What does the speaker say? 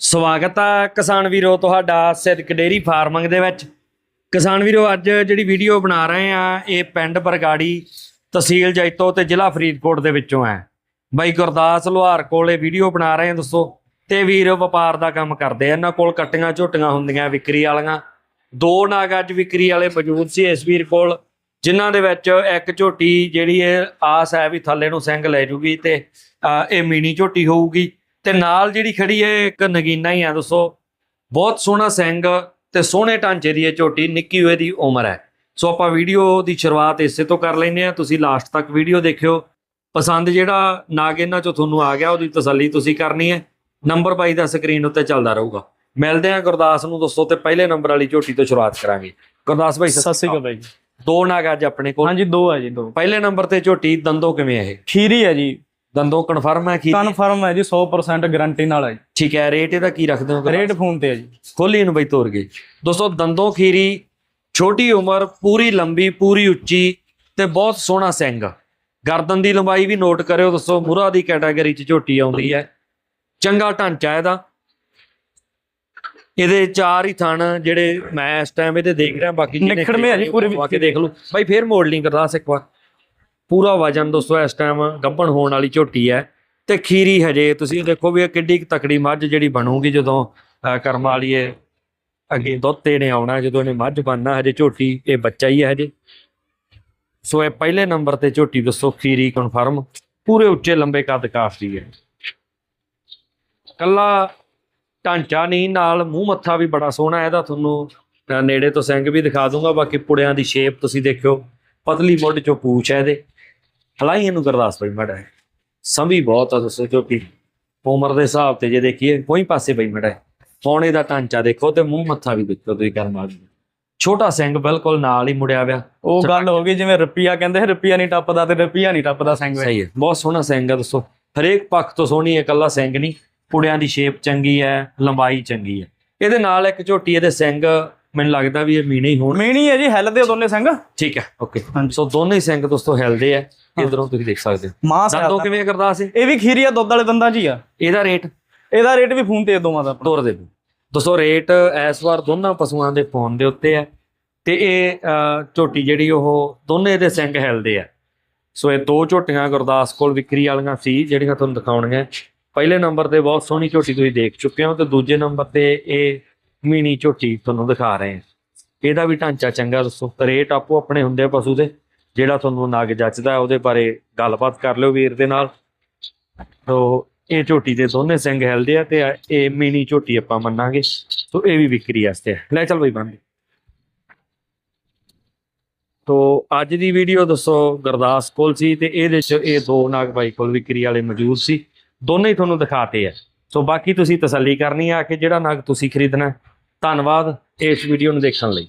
ਸਵਾਗਤ ਆ ਕਿਸਾਨ ਵੀਰੋ ਤੁਹਾਡਾ ਸਿੱਧਕ ਡੇਰੀ ਫਾਰਮਿੰਗ ਦੇ ਵਿੱਚ। ਕਿਸਾਨ ਵੀਰੋ, ਅੱਜ ਜਿਹੜੀ ਵੀਡੀਓ ਬਣਾ ਰਹੇ ਆ, ਇਹ ਪਿੰਡ ਬਰਗਾੜੀ ਤਹਿਸੀਲ ਜੈਤੋ ਤੇ ਜ਼ਿਲ੍ਹਾ ਫਰੀਦਕੋਟ ਦੇ ਵਿੱਚੋਂ ਹੈ। ਬਾਈ ਗੁਰਦਾਸ ਲੋਹਾਰ ਕੋਲ ਇਹ ਵੀਡੀਓ ਬਣਾ ਰਹੇ ਆ ਦੱਸੋ ਤੇ ਵੀਰ ਵਪਾਰ ਦਾ ਕੰਮ ਕਰਦੇ ਆ। ਇਹਨਾਂ ਕੋਲ ਕੱਟੀਆਂ ਝੋਟੀਆਂ ਹੁੰਦੀਆਂ ਵਿਕਰੀ ਵਾਲੀਆਂ। ਦੋ ਨਾਗ ਅੱਜ ਵਿਕਰੀ ਵਾਲੇ ਮੌਜੂਦ ਸੀ ਇਸ ਵੀਰ ਕੋਲ, ਜਿਨ੍ਹਾਂ ਦੇ ਵਿੱਚ ਇੱਕ ਝੋਟੀ ਜਿਹੜੀ ਇਹ ਆਸ ਹੈ ਵੀ ਥੱਲੇ ਨੂੰ ਸਿੰਘ ਲੈ ਜੂਗੀ ਤੇ ਇਹ ਮੀਨੀ ਝੋਟੀ ਹੋਊਗੀ। ਤੇ ਨਾਲ ਜਿਹੜੀ ਖੜੀ ਹੈ ਇੱਕ ਨਗੀਨਾ ਹੀ ਆ ਦੋਸਤੋ ਬਹੁਤ ਸੋਹਣਾ ਸਿੰਘ ਤੇ ਸੋਹਣੇ ਢਾਂਚੇ ਦੀ ਇਹ ਝੋਟੀ ਨਿੱਕੀ ਹੋਏ ਦੀ ਉਮਰ ਹੈ। ਸੋ ਆਪਾਂ ਵੀਡੀਓ ਦੀ ਸ਼ੁਰੂਆਤ ਇਸੇ ਤੋਂ ਕਰ ਲੈਂਦੇ ਆ ਤੁਸੀਂ ਲਾਸਟ ਤੱਕ ਵੀਡੀਓ ਦੇਖਿਓ। ਪਸੰਦ ਜਿਹੜਾ ਨਾਗ ਇਹਨਾਂ ਚੋਂ ਤੁਹਾਨੂੰ ਆ ਗਿਆ ਉਹਦੀ ਤਸੱਲੀ ਤੁਸੀਂ ਕਰਨੀ ਹੈ। ਨੰਬਰ ਬਾਈ ਦਾ ਸਕਰੀਨ ਉੱਤੇ ਚੱਲਦਾ ਰਹੂਗਾ। ਮਿਲਦੇ ਆ ਗੁਰਦਾਸ ਨੂੰ ਦੋਸਤੋ ਤੇ ਪਹਿਲੇ ਨੰਬਰ ਵਾਲੀ ਝੋਟੀ ਤੋਂ ਸ਼ੁਰੂਆਤ ਕਰਾਂਗੇ। ਗੁਰਦਾਸ ਭਾਈ ਸਤਿ ਸ਼੍ਰੀ ਅਕਾਲ ਬਾਈ। ਦੋ ਨਾਗ ਅੱਜ ਆਪਣੇ ਕੋਲ। ਹਾਂਜੀ ਦੋ ਹੈ ਜੀ ਦੋ। ਪਹਿਲੇ ਨੰਬਰ ਤੇ ਝੋਟੀ ਦੰਦੋ ਕਿਵੇਂ ਹੈ ਇਹ? ਖੀਰੀ ਹੈ ਜੀ। ਦੰਦੋ ਕਨਫਰਮ ਹੈ ਕਿ ਕਨਫਰਮ ਹੈ ਜੀ 100% ਗਾਰੰਟੀ ਨਾਲ ਹੈ ਠੀਕ ਹੈ ਰੇਟ ਇਹਦਾ ਕੀ ਰੱਖਦੇ ਹੋ? ਰੇਟ ਫੋਨ ਤੇ ਹੈ ਜੀ। ਖੋਲੀ ਨੂੰ ਬਈ ਤੋਰ ਗਏ ਦੋਸਤੋ ਦੰਦੋਂ ਖੀਰੀ ਛੋਟੀ ਉਮਰ ਪੂਰੀ ਲੰਬੀ ਪੂਰੀ ਉੱਚੀ ਤੇ ਬਹੁਤ ਸੋਹਣਾ ਸਿੰਘ। ਗਰਦਨ ਦੀ ਲੰਬਾਈ ਵੀ ਨੋਟ ਕਰਿਓ ਦੋਸਤੋ ਮੁਰਾ ਦੀ ਕੈਟਾਗਰੀ ਚ ਝੋਟੀ ਆਉਂਦੀ ਹੈ। ਚੰਗਾ ਢਾਂਚਾ ਇਹਦਾ। ਇਹਦੇ ਚਾਰ ਹੀ ਥਣ ਜਿਹੜੇ ਮੈਂ ਇਸ ਟਾਈਮ ਇਹਦੇ ਦੇਖ ਰਿਹਾ ਬਾਕੀ ਨਿਖੜਵੇਂ ਆ ਜੀ, ਪੂਰੇ ਆ ਕੇ ਦੇਖ ਲਓ। ਬਾਈ ਫੇਰ ਮੋਡਲਿੰਗ ਕਰਦਾ ਇੱਕ ਵਾਰ ਪੂਰਾ ਵਜਨ ਦੋਸਤੋ, ਇਸ ਟਾਈਮ ਗੱਭਣ ਹੋਣ ਵਾਲੀ ਝੋਟੀ ਹੈ ਤੇ ਖੀਰੀ ਹਜੇ, ਤੁਸੀਂ ਦੇਖੋ ਵੀ ਇਹ ਕਿੱਡੀ ਤਕੜੀ ਮੱਝ ਜਿਹੜੀ ਬਣੂਗੀ ਜਦੋਂ ਅਹ ਕਰਮ ਵਾਲੀ ਅੱਗੇ ਦੁੱਧ ਤੇ ਨੇ ਆਉਣਾ, ਜਦੋਂ ਇਹਨੇ ਮੱਝ ਬਣਨਾ, ਹਜੇ ਝੋਟੀ ਇਹ ਬੱਚਾ ਹੀ ਹੈ ਹਜੇ। ਸੋ ਇਹ ਪਹਿਲੇ ਨੰਬਰ ਤੇ ਝੋਟੀ ਦੱਸੋ, ਖੀਰੀ ਕਨਫਰਮ ਪੂਰੇ ਉੱਚੇ ਲੰਬੇ ਕੱਦ ਕਾਫੀ ਹੈ। ਕੱਲਾ ਢਾਂਚਾ ਨਹੀਂ, ਨਾਲ ਮੂੰਹ ਮੱਥਾ ਵੀ ਬੜਾ ਸੋਹਣਾ ਇਹਦਾ ਤੁਹਾਨੂੰ ਨੇੜੇ ਤੋਂ ਸਿੰਘ ਵੀ ਦਿਖਾ ਦੂੰਗਾ, ਬਾਕੀ ਪੁੜਿਆਂ ਦੀ ਸ਼ੇਪ ਤੁਸੀਂ ਦੇਖਿਓ, ਪਤਲੀ ਮੁੱਢ ਚੋਂ ਪੂਛ ਹੈ ਇਹਦੇ। ਹਲਾਈ ਇਹਨੂੰ ਗੁਰਦਾਸ ਭਾਈ ਮੜਾ ਸੰਭੀ ਬਹੁਤ ਆ ਦੱਸੋ ਝੋਟੀ ਉਮਰ ਦੇ ਹਿਸਾਬ ਤੇ ਜੇ ਦੇਖੀਏ ਕੋਈ ਪਾਸੇ ਬਈ ਮੜਾ ਪੌਣੇ ਦਾ ਢਾਂਚਾ ਦੇਖੋ ਤੇ ਮੂੰਹ ਮੱਥਾ ਵੀ ਦੇਖੋ ਤੁਸੀਂ ਕਰਮ ਵਾਲੀ ਛੋਟਾ ਸਿੰਘ ਬਿਲਕੁਲ ਨਾਲ ਹੀ ਮੁੜਿਆ ਪਿਆ ਉਹ ਗੱਲ ਹੋ ਗਈ ਜਿਵੇਂ ਰੁਪਿਆ ਕਹਿੰਦੇ ਰੁਪਿਆ ਨਹੀਂ ਟੱਪਦਾ ਤੇ ਰੁਪਿਆ ਨਹੀਂ ਟੱਪਦਾ ਸਿੰਘ ਸਹੀ ਹੈ ਬਹੁਤ ਸੋਹਣਾ ਸਿੰਘ ਹੈ ਦੱਸੋ। ਹਰੇਕ ਪੱਖ ਤੋਂ ਸੋਹਣੀ ਹੈ ਇਕੱਲਾ ਸਿੰਘ ਨਹੀਂ। ਪੁੜਿਆਂ ਦੀ ਸ਼ੇਪ ਚੰਗੀ ਹੈ ਲੰਬਾਈ ਚੰਗੀ ਹੈ। ਇਹਦੇ ਨਾਲ ਇੱਕ ਝੋਟੀ ਇਹਦੇ ਸਿੰਘ ਮੈਨੂੰ ਲੱਗਦਾ ਵੀ ਇਹ ਮੀਨੇ ਹੀ ਹੋਣ। ਮੀਣੀ ਹੈ ਜੀ ਹੈਲਦੇ ਦੋਨੇ ਸਿੰਘ? ਠੀਕ ਹੈ ਓਕੇ ਹਾਂਜੀ। ਸੋ ਦੋਨੇ ਹੀ ਸਿੰਘ ਦੋਸਤੋ ਹਿਲਦੇ ਆ। ਇਧਰੋਂ ਤੁਸੀਂ ਦੇਖ ਸਕਦੇ ਹੋ। ਮਾਸ ਹੈ ਦੰਦੋਂ ਕਿਵੇਂ ਕਰਦਾ ਸੀ ਇਹ ਵੀ ਖੀਰੀ ਆ ਦੁੱਧ ਵਾਲੇ ਦੰਦਾਂ 'ਚ ਹੀ ਆ। ਇਹਦਾ ਰੇਟ? ਇਹਦਾ ਰੇਟ ਵੀ ਫੋਨ ਤੇ ਦੋਵਾਂ ਦਾ ਆਪਣਾ ਤੋਰ ਦੇ ਦਿਓ। ਦੋਸਤੋ ਰੇਟ ਇਸ ਵਾਰ ਦੋਨਾਂ ਪਸ਼ੂਆਂ ਦੇ ਫੋਨ ਦੇ ਉੱਤੇ ਹੈ ਤੇ ਇਹ ਅਹ, ਝੋਟੀ ਜਿਹੜੀ ਉਹ ਦੋਨੇ ਦੇ ਸਿੰਘ ਹਿਲਦੇ ਆ। ਸੋ ਇਹ ਦੋ ਝੋਟੀਆਂ ਗੁਰਦਾਸ ਕੋਲ ਵਿਕਰੀ ਵਾਲੀਆਂ ਸੀ ਜਿਹੜੀਆਂ ਤੁਹਾਨੂੰ ਦਿਖਾਉਣੀਆਂ। ਪਹਿਲੇ ਨੰਬਰ ਤੇ ਬਹੁਤ ਸੋਹਣੀ ਝੋਟੀ ਤੁਸੀਂ ਦੇਖ ਚੁੱਕੇ ਹੋ ਤੇ ਦੂਜੇ ਨੰਬਰ ਤੇ ਇਹ ਮੀਨੀ ਝੋਟੀ ਤੁਹਾਨੂੰ ਦਿਖਾ ਰਹੇ ਹਾਂ। ਇਹਦਾ ਵੀ ਢਾਂਚਾ ਚੰਗਾ ਦੱਸੋ। ਰੇਟ ਆਪੋ ਆਪਣੇ ਹੁੰਦੇ ਆ ਪਸ਼ੂ ਦੇ। ਜਿਹੜਾ ਤੁਹਾਨੂੰ ਨਗ ਜੱਚਦਾ, ਉਹਦੇ ਬਾਰੇ ਗੱਲਬਾਤ ਕਰ ਲਿਓ ਵੀਰ ਦੇ ਨਾਲ। ਤੋ ਇਹ ਝੋਟੀ ਦੇ ਦੋਨੇ ਸਿੰਘ ਹਿਲਦੇ ਆ ਤੇ ਇਹ ਮੀਨੀ ਝੋਟੀ ਆਪਾਂ ਮੰਨਾਂਗੇ। ਤੋ ਇਹ ਵੀ ਵਿਕਰੀ ਵਾਸਤੇ ਹੈ ਲੈ ਚੱਲ ਬਈ ਬੰਦ ਤੋ ਅੱਜ ਦੀ ਵੀਡੀਓ ਦੱਸੋ, ਗੁਰਦਾਸ ਕੋਲ ਸੀ ਤੇ ਇਹਦੇ ਚ ਇਹ ਦੋ ਨਾਗ ਬਾਈ ਕੋਲ ਵਿਕਰੀ ਵਾਲੇ ਮੌਜੂਦ ਸੀ। ਦੋਨੇ ਹੀ ਤੁਹਾਨੂੰ ਦਿਖਾਤੇ ਆ। ਸੋ ਬਾਕੀ ਤੁਸੀਂ ਤਸੱਲੀ ਕਰਨੀ ਆ ਕਿ ਜਿਹੜਾ ਨਾਗ ਤੁਸੀਂ ਖਰੀਦਣਾ ਧੰਨਵਾਦ ਇਸ ਵੀਡੀਓ ਨੂੰ ਦੇਖਣ ਲਈ।